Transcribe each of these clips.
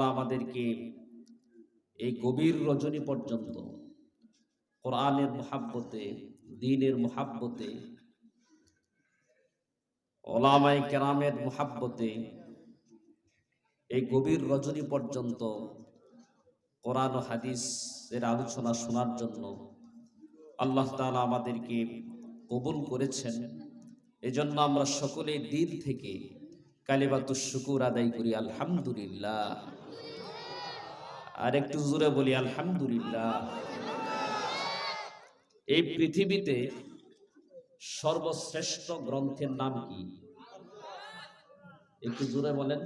তাআলা আমাদেরকে এই গভীর রজনী পর্যন্ত কোরআনের মহাব্বতে, দিনের মহাব্বতে ওলামাই কেরামের মহাব্বতে এই গভীর রজনী পর্যন্ত কোরআন হাদিস এর আলোচনা শোনার জন্য আল্লাহ তাআলা আমাদেরকে কবুল করেছেন। এজন্য আমরা সকলে দিন থেকে কালিবাতু শুকুর আদায় করি, আলহামদুলিল্লাহ। আর একটু জোরে বলি, আলহামদুলিল্লাহ। এই পৃথিবীতে সর্বশ্রেষ্ঠ গ্রন্থের নাম কি? একটু জোরে বলেন।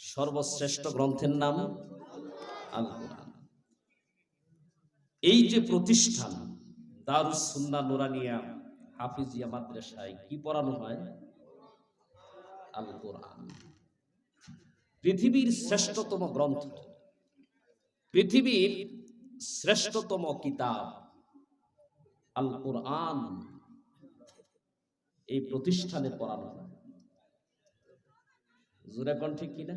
সর্বশ্রেষ্ঠ গ্রন্থের নাম এই যে প্রতিষ্ঠান দারুস সুন্নাহ নুরানিয়া হাফিজিয়া মাদ্রাসায় কি পড়ানো হয়? আল কোরআন পৃথিবীর শ্রেষ্ঠতম গ্রন্থ। পৃথিবীর শ্রেষ্ঠতম কিতাব আল কোরআন এই প্রতিষ্ঠানে পড়ানো জোরে ঠিক কিনা?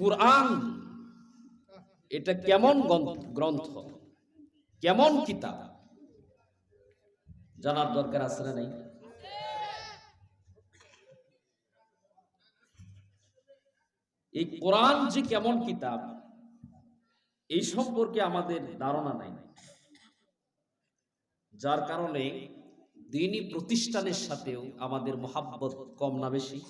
কোরআন, এটা কেমন গ্রন্থ? কেমন কিতাব? জানার দরকার আছে না নাই? এই কোরআন যে কেমন কিতাব, এই সম্পর্কে আমাদের ধারণা নাই। যার কারণে দিনী প্রতিষ্ঠানের সাথেও আমাদের মহাব্বত কম না বেশি।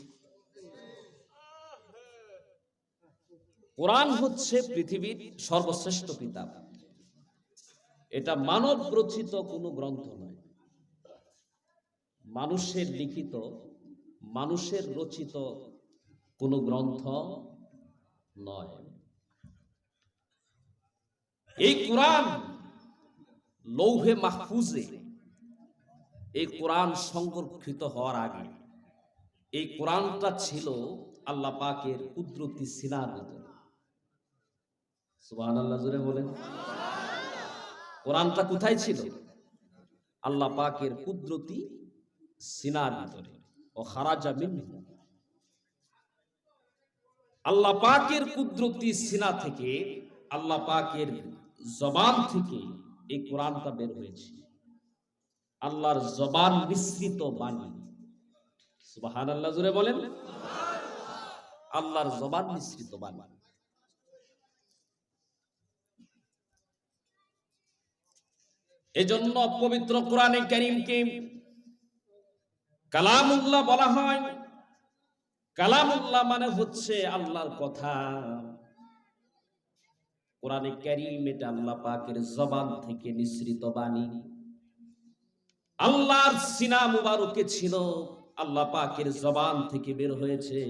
কোরআন হচ্ছে পৃথিবীর সর্বশ্রেষ্ঠ কিতাব। এটা মানব রচিত কোনো গ্রন্থ নয়। মানুষের লিখিত, মানুষের রচিত কোনো গ্রন্থ নয়। এই কোরআন লৌহে মাহফুজে, এই কোরআন সংরক্ষিত হওয়ার আগে, এই কোরআনটা ছিল আল্লাহ পাকের কুদরতি সিনার ভিতরে সুবহান আল্লাহ জুড়ে বলেন। কোরআনটা কোথায় ছিল? আল্লাহ পাকের কুদরতি সিনার ভিতরে। ও খারাজা মিনহু। আল্লাহ পাকের কুদরতি সিনা থেকে, আল্লাহ পাকের জবান থেকে এই কোরআনটা বের হয়েছে। আল্লাহর জবান মিশ্রিত বাণী। সুবাহান আল্লাহ জুড়ে বলেন। আল্লাহর জবান মিশ্রিত বাণী। এজন্য পবিত্র কোরআনে কারীমকে কালামুল্লাহ বলা হয়। কালামুল্লাহ মানে হচ্ছে আল্লাহর কথা। কোরআনে কারীম এটা আল্লাহ পাকের জবান থেকে নিঃসৃত বাণী। আল্লাহর সিনা মুবারকে ছিল, আল্লাহ পাকের জবান থেকে বের হয়েছে।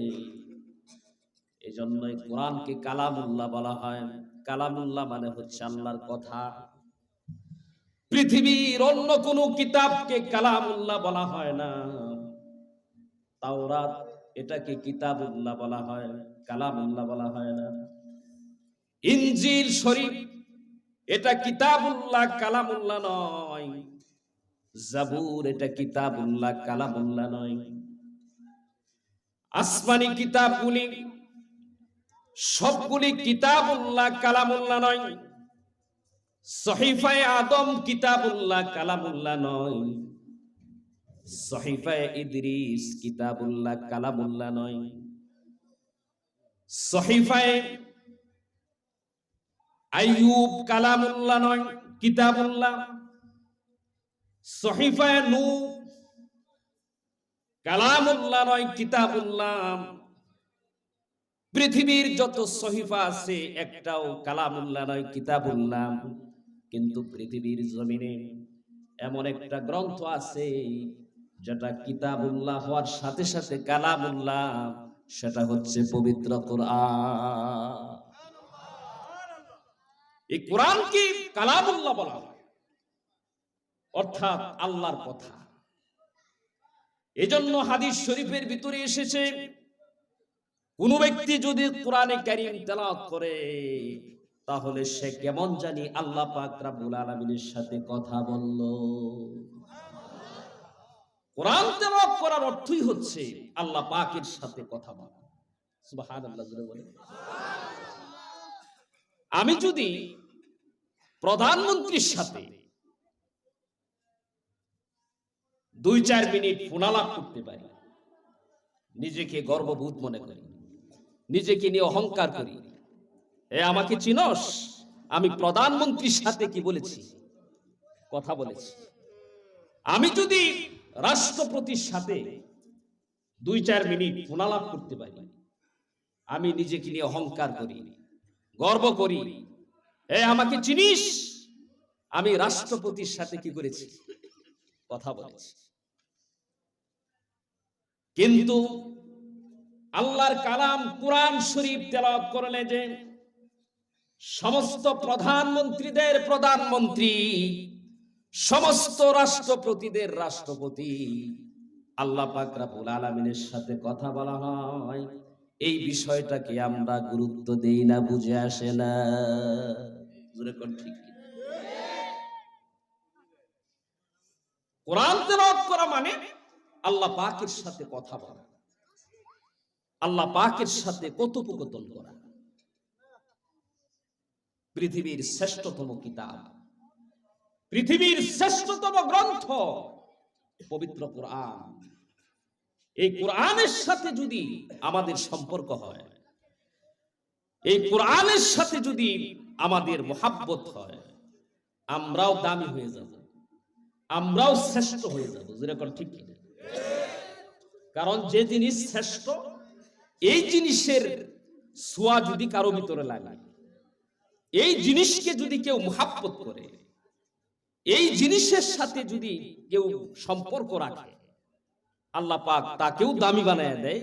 এজন্যই কোরআনকে কালামুল্লাহ বলা হয়। কালামুল্লাহ মানে হচ্ছে আল্লাহর কথা। পৃথিবীর অন্য কোন কিতাবকে কালামুল্লাহ বলা হয় না। তাওরাত এটাকে কিতাবুল্লাহ বলা হয় কালাম কালামুল্লাহ বলা হয় না। ইনজিল শরীফ, এটা কিতাবুল্লাহ, কালামুল্লাহ নয়। জাবুর, এটা কিতাবুল্লাহ, কালামুল্লাহ নয়। আসমানি কিতাবগুলি, সবগুলি কিতাবুল্লাহ, কালামুল্লাহ নয়। সহিফায় আদম কিতাবুল্লাহ, কালামুল্লাহ নয়। সহিফায় ইদ্রিস কিতাবুল্লাহ কালামুল্লাহ নয়। সহিফায় আইয়ুব কালামুল্লাহ নয়, কিতাবুল্লাহ। সহিফায় নূ কালামুল্লাহ নয়, কিতাবুল্লাহ। পৃথিবীর যত সহিফা আছে, একটাও কালামুল্লাহ নয়, কিতাবুল্লাহ। কিন্তু পৃথিবীর জমিনে এমন একটা গ্রন্থ আছে যেটা কিতাবুল্লাহ হওয়ার সাথে সাথে কালামুল্লাহ, সেটা হচ্ছে পবিত্র কোরআন। এই কোরআনকে কালামুল্লাহ বলা হয়। অর্থাৎ আল্লাহর কথা। এজন্য হাদিস শরীফের ভিতরে এসেছে, কোন ব্যক্তি যদি কোরআনে কারিম তেলাওয়াত করে, তাহলে সে কেমন জানি আল্লাহ পাক রাব্বুল আলামিনের সাথে কথা বলল। কোরআন তেলাওয়াত করার অর্থই হচ্ছে আল্লাহ পাকের সাথে কথা বলা। আমি যদি প্রধানমন্ত্রীর সাথে দুই চার মিনিট ফোনালাপ করতে পারি, নিজেকে গর্ববোধ মনে করি, নিজেকে নিয়ে অহংকার করি, এ আমাকে চিনস, আমি প্রধানমন্ত্রীর সাথে কি বলেছি? কথা বলেছি। আমি যদি রাষ্ট্রপতির সাথে দুই চার মিনিট ফোনালাপ করতে পারি। আমি নিজেকে নিয়ে অহংকার করি, গর্ব করি। এ, আমাকে চিনিস? আমি রাষ্ট্রপতির সাথে কি করেছি? কথা বলেছি। কিন্তু আল্লাহর কালাম কোরআন শরীফ তেলাওয়াত করলে যে সমস্ত প্রধানমন্ত্রীদের প্রধানমন্ত্রী সমস্ত রাষ্ট্রপতিদের রাষ্ট্রপতি। আল্লাহ পাক আলামিনের সাথে কথা বলা হয়। এই বিষয়টাকে আমরা গুরুত্ব দেই না, বুঝে আসে না। ঠিক কোরআন করা মানে আল্লাহ পাকের সাথে কথা বলা। আল্লাহ পাকের সাথে কথোপকথন করা। পৃথিবীর শ্রেষ্ঠতম কিতাব। পৃথিবীর শ্রেষ্ঠতম গ্রন্থ, পবিত্র কোরআন। এই কোরআনের সাথে যদি আমাদের সম্পর্ক হয়, এই কোরআনের সাথে যদি আমাদের মোহাব্বত হয়, আমরাও দামি হয়ে যাব, আমরাও শ্রেষ্ঠ হয়ে যাব। যেরকম ঠিক কারণ যে জিনিস শ্রেষ্ঠ, এই জিনিসের ছোঁয়া যদি কারও ভিতরে লাগে, এই জিনিসকে যদি কেউ মোহাব্বত করে এই জিনিসের সাথে যদি কেউ সম্পর্ক রাখে, আল্লাহ পাক তাকেও দামি বানায় দেয়,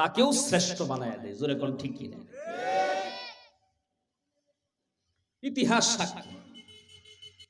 তাকেও শ্রেষ্ঠ বানায় দেয়। জোরে কোন ঠিক কিনা? ইতিহাস সাক্ষী।